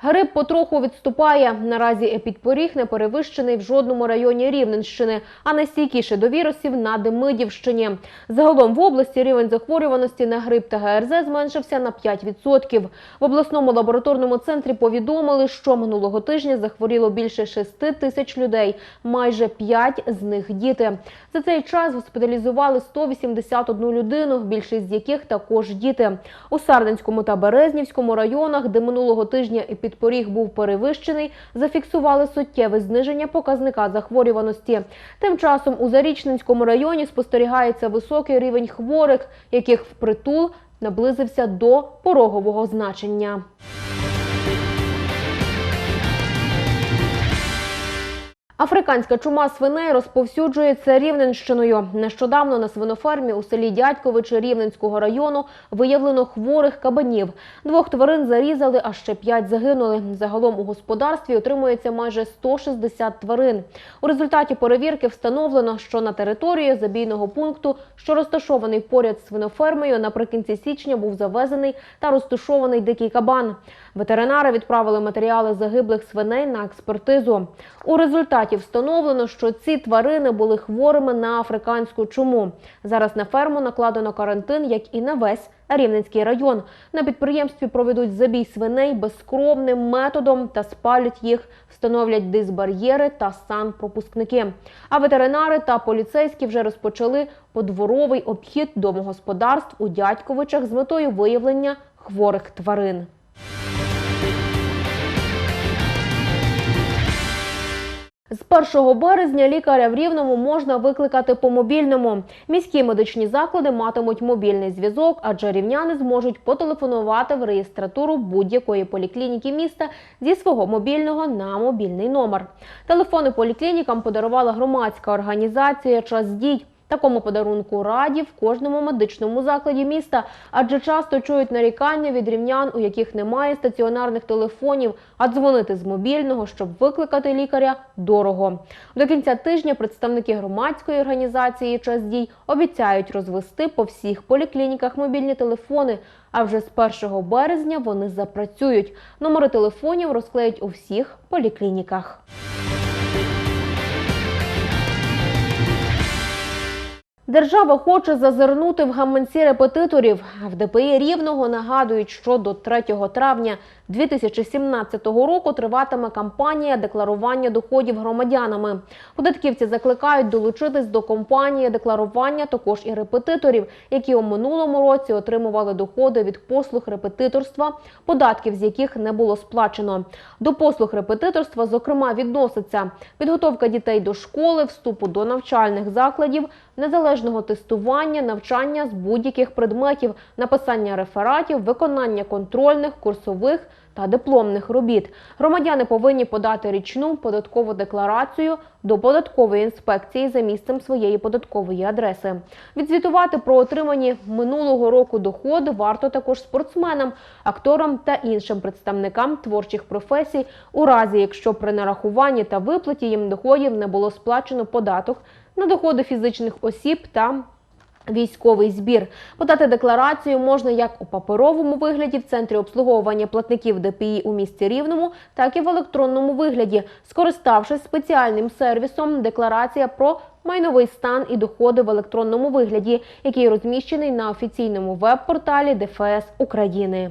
Грип потроху відступає. Наразі епідпоріг не перевищений в жодному районі Рівненщини, а найстійкіше до вірусів на Демидівщині. Загалом в області рівень захворюваності на грип та ГРЗ зменшився на 5%. В обласному лабораторному центрі повідомили, що минулого тижня захворіло більше 6 тисяч людей, майже 5 з них діти. За цей час госпіталізували 181 людину, більшість з яких також діти. У Сарненському та Березнівському районах, де минулого тижня епідпоріг був перевищений, зафіксували суттєве зниження показника захворюваності. Тим часом у Зарічненському районі спостерігається високий рівень хворих, яких впритул наблизився до порогового значення. Африканська чума свиней розповсюджується Рівненщиною. Нещодавно на свинофермі у селі Дядьковичі Рівненського району виявлено хворих кабанів. Двох тварин зарізали, а ще п'ять загинули. Загалом у господарстві отримується майже 160 тварин. У результаті перевірки встановлено, що на території забійного пункту, що розташований поряд з свинофермою, наприкінці січня був завезений та розташований дикий кабан. Ветеринари відправили матеріали загиблих свиней на експертизу. У результаті встановлено, що ці тварини були хворими на африканську чуму. Зараз на ферму накладено карантин, як і на весь Рівненський район. На підприємстві проведуть забій свиней безкровним методом та спалять їх, встановлять дисбар'єри та санпропускники. А ветеринари та поліцейські вже розпочали подворовий обхід домогосподарств у Дядьковичах з метою виявлення хворих тварин. З 1 березня лікаря в Рівному можна викликати по мобільному. Міські медичні заклади матимуть мобільний зв'язок, адже рівняни зможуть потелефонувати в реєстратуру будь-якої поліклініки міста зі свого мобільного на мобільний номер. Телефони поліклінікам подарувала громадська організація Час дій. Такому подарунку раді в кожному медичному закладі міста, адже часто чують нарікання від рівнян, у яких немає стаціонарних телефонів, а дзвонити з мобільного, щоб викликати лікаря, дорого. До кінця тижня представники громадської організації Час дій обіцяють розвести по всіх поліклініках мобільні телефони. А вже з 1 березня вони запрацюють. Номери телефонів розклеють у всіх поліклініках. Держава хоче зазирнути в гаманці репетиторів. В ДПІ Рівного нагадують, що до 3 травня 2017 року триватиме кампанія декларування доходів громадянами. Податківці закликають долучитись до кампанії декларування також і репетиторів, які у минулому році отримували доходи від послуг репетиторства, податків з яких не було сплачено. До послуг репетиторства, зокрема, відноситься підготовка дітей до школи, вступу до навчальних закладів, незалежного тестування, навчання з будь-яких предметів, написання рефератів, виконання контрольних, курсових та дипломних робіт. Громадяни повинні подати річну податкову декларацію до податкової інспекції за місцем своєї податкової адреси. Відзвітувати про отримані минулого року доходи варто також спортсменам, акторам та іншим представникам творчих професій, у разі якщо при нарахуванні та виплаті їм доходів не було сплачено податок на доходи фізичних осіб та Військовий збір подати декларацію можна як у паперовому вигляді в центрі обслуговування платників ДПІ у місті Рівному, так і в електронному вигляді, скориставшись спеціальним сервісом Декларація про майновий стан і доходи в електронному вигляді, який розміщений на офіційному веб-порталі ДФС України.